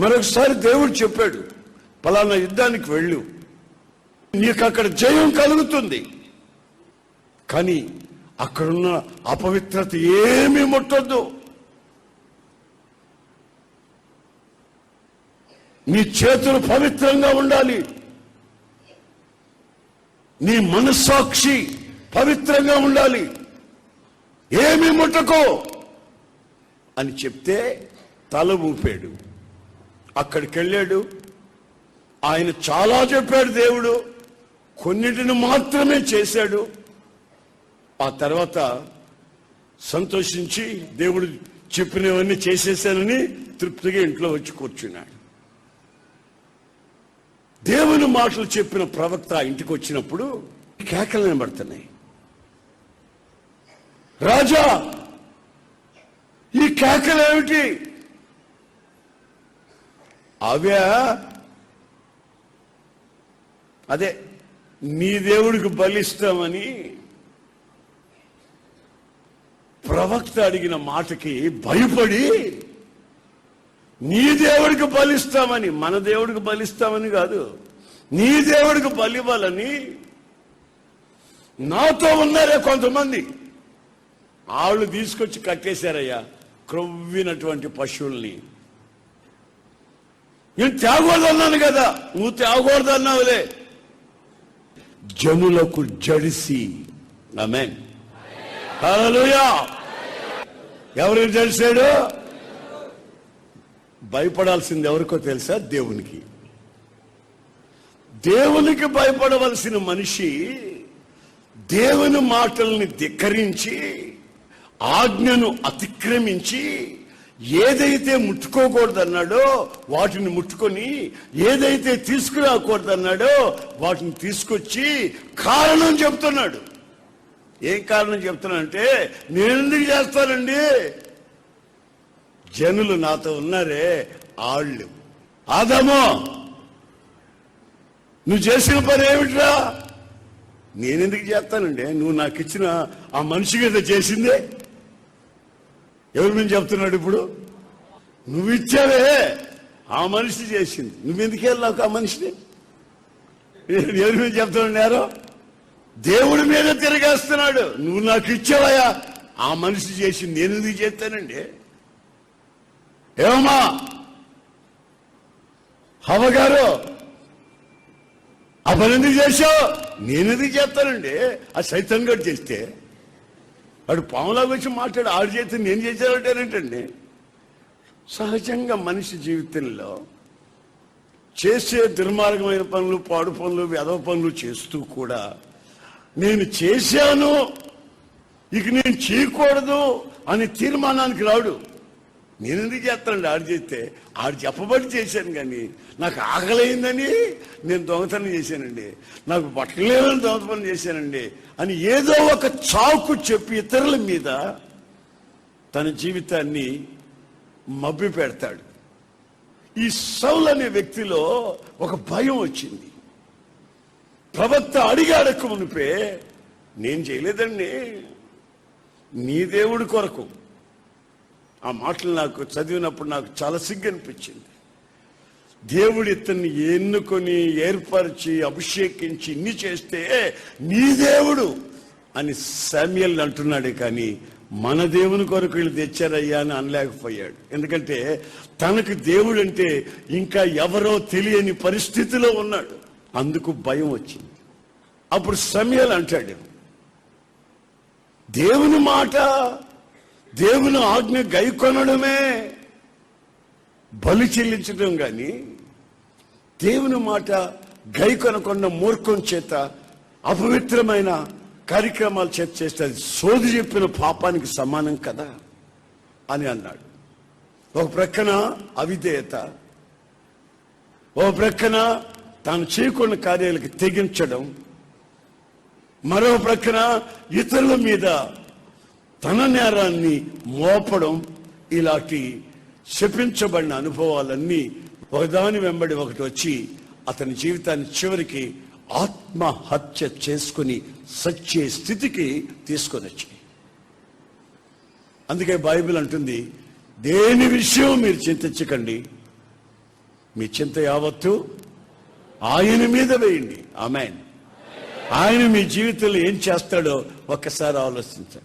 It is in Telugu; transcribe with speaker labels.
Speaker 1: మరొకసారి దేవుడు చెప్పాడు పలానా యుద్ధానికి వెళ్ళు. నీకు అక్కడ జయం కలుగుతుంది. కానీ అక్కడున్న అపవిత్రత ఏమీ ముట్టొద్దు. నీ చేతులు పవిత్రంగా ఉండాలి. నీ మనస్సాక్షి పవిత్రంగా ఉండాలి. ఏమి ముట్టకో. అని చెప్తే తల ఊపాడు. అక్కడికి వెళ్ళాడు ఆయన చాలా చెప్పాడు దేవుడు. కొన్నిటిని మాత్రమే చేశాడు. ఆ తర్వాత సంతోషించి దేవుడు చెప్పినవన్నీ చేసేసానని తృప్తిగా ఇంట్లో వచ్చి కూర్చున్నాడు. దేవుని మాటలు చెప్పిన ప్రవక్త ఇంటికి వచ్చినప్పుడు కేకలు వినబడుతున్నాయి. రాజా ఈ కేకలు ఏమిటి అవే? అదే నీ దేవుడికి బలిస్తామని ప్రవక్త అడిగిన మాటకి భయపడి నీ దేవుడికి బలిస్తామని మన దేవుడికి బలిస్తామని కాదు నీ దేవుడికి బలివ్వాలని నాతో ఉన్నారే కొంతమంది. ఆళ్ళు తీసుకొచ్చి కట్టేశారయ్యా క్రొవ్వినటువంటి పశువుల్ని. నేను తేగకూడదన్నాను కదా. నువ్వు తేగకూడదన్నావులే జనులకు జడిసి ఆమెన్ ఎవరికి జడిసాడు? భయపడాల్సింది ఎవరికో తెలుసా? దేవునికి. దేవునికి భయపడవలసిన మనిషి దేవుని మాటల్ని ధిక్కరించి ఆజ్ఞను అతిక్రమించి ఏదైతే ముట్టుకోకూడదన్నాడో వాటిని ముట్టుకొని ఏదైతే తీసుకురాకూడదన్నాడో వాటిని తీసుకొచ్చి కారణం చెప్తున్నాడు. ఏం కారణం చెప్తున్నానంటే నేను ఎందుకు చేస్తానండి? జనులు నాతో ఉన్నారే ఆళ్ళు. ఆదామో నువ్వు చేసిన పని ఏమిట్రా? నేనెందుకు చేస్తానండి? నువ్వు నాకు ఇచ్చిన ఆ మనిషి కదా చేసిందే. ఎవరి మీద చెప్తున్నాడు ఇప్పుడు? నువ్వు ఇచ్చావే. ఆ మనిషి చేసింది. నువ్వెందుకు వెళ్ళావు ఆ మనిషిని? ఎవరి మీద చెప్తున్నాడు నేరం? దేవుడి మీద తిరగేస్తున్నాడు. నువ్వు నాకు ఇచ్చావయ్యా. ఆ మనిషి చేసింది. నేను ఎందుకు చేస్తానండి? ఏమమ్మా? హవగారు ఆ చేశావు? నేను ఎందుకు చేస్తానండి? ఆ సైతం గడు చేస్తే వాడు పాములా వచ్చి మాట్లాడు ఆడు చేస్తే నేను చేశానంటేనేంటండి సహజంగా మనిషి జీవితంలో చేసే దుర్మార్గమైన పనులు పాడు పనులు వెధవ పనులు చేస్తూ కూడా నేను చేశాను ఇక నేను చేయకూడదు అనే తీర్మానానికి రాడు. నేను ఎందుకు చేస్తానండి? ఆడు చేస్తే ఆడు చెప్పబడి చేశాను కానీ నాకు ఆకలైందని నేను దొంగతనం చేశానండి. నాకు బట్టలు లేవని దొంగతనం చేశానండి అని ఏదో ఒక చాకు చెప్పి ఇతరుల మీద తన జీవితాన్ని మబ్బి పెడతాడు. ఈ సౌల్ అనే వ్యక్తిలో ఒక భయం వచ్చింది. ప్రవక్త అడిగాడకు మునిపే నేను చేయలేదండి. నీ దేవుడి కొరకు ఆ మాటలు నాకు చదివినప్పుడు నాకు చాలా సిగ్గు అనిపించింది దేవుడు ఇతన్ని ఎన్నుకొని ఏర్పరిచి అభిషేకించి ఇన్ని చేస్తే నీ దేవుడు అని సామ్యల్ అంటున్నాడే కానీ మన దేవుని కొరకు వీళ్ళు తెచ్చారయ్యా అని అనలేకపోయాడు. ఎందుకంటే తనకు దేవుడు అంటే ఇంకా ఎవరో తెలియని పరిస్థితిలో ఉన్నాడు. అందుకు భయం వచ్చింది. అప్పుడు సమయాలు అంటాడు దేవుని మాట దేవుని ఆజ్ఞ గైకొనడమే. బలి చెల్లించడం కానీ దేవుని మాట గైకొనకుండా మూర్ఖం చేత అపవిత్రమైన కార్యక్రమాలు చేత చేస్తే అది సోది చెప్పిన పాపానికి సమానం కదా అని అన్నాడు. ఒక ప్రక్కన అవిధేయత ఓ ప్రక్కన తాను చేయకున్న కార్యాలకు తెగించడం మరో ప్రక్కన ఇతరుల మీద తన నేరాన్ని మోపడం ఇలాంటి శపించబడిన అనుభవాలన్నీ ఒకదాని వెంబడి ఒకటి వచ్చి అతని జీవితాన్ని చివరికి ఆత్మహత్య చేసుకుని సచ్చే స్థితికి తీసుకొని వచ్చాయి అందుకే బైబిల్ అంటుంది దేని విషయం మీరు చింతించకండి మీ చింత యావత్తు ఆయన మీద వేయండి. ఆమెన్. ఆయన మీ జీవితంలో ఏం చేస్తాడో ఒక్కసారి ఆలోచించండి.